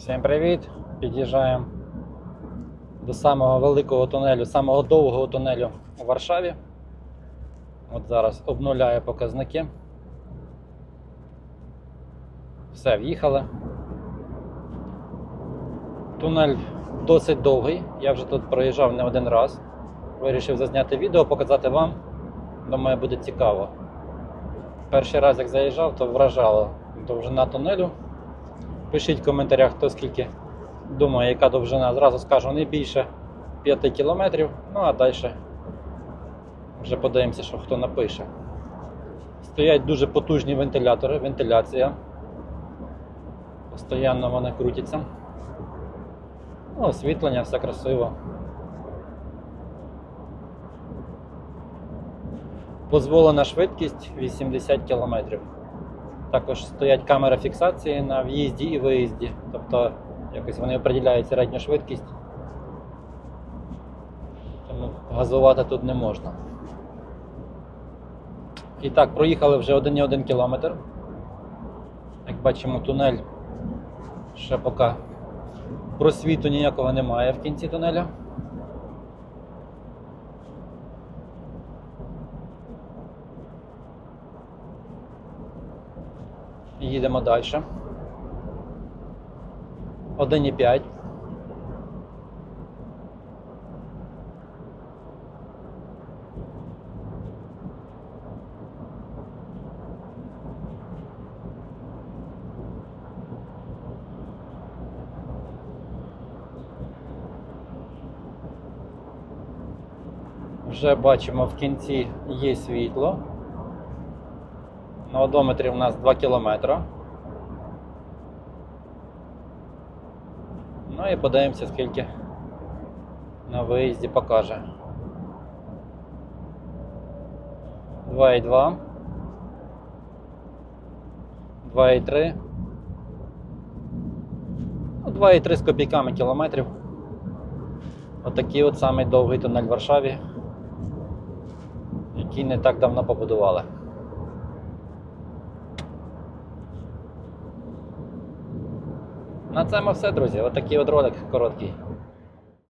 Всім привіт! Під'їжджаємо до самого великого тунелю, самого довгого тунелю у Варшаві. От зараз обнуляю показники. Все, в'їхали. Тунель досить довгий. Я вже тут проїжджав не один раз. Вирішив зазняти відео, показати вам. Думаю, буде цікаво. Перший раз, як заїжджав, то вражало довжина тунелю. Пишіть в коментарях, хто скільки думає, яка довжина. Зразу скажу не більше 5 кілометрів. Ну а далі вже подивимося, що хто напише. Стоять дуже потужні вентилятори, вентиляція. Постоянно вони крутяться. Ну, освітлення, все красиво. Дозволена швидкість 80 км. Також стоять камери фіксації на в'їзді і виїзді. Тобто якось вони определяють середню швидкість. Тому газувати тут не можна. І так, проїхали вже 1,1 кілометр. Як бачимо, тунель ще поки просвіту ніякого немає в кінці тунеля. Їдемо далі. 1,5. Вже бачимо в кінці є світло. На одометрі у нас 2 кілометри. Ну і подивимося, скільки на виїзді покаже. 2,2. 2,3. Ну, 2,3 з копійками кілометрів. Отакий от самий довгий тунель в Варшаві, який не так давно побудували. На цьому все, друзі. Отакий от ролик короткий.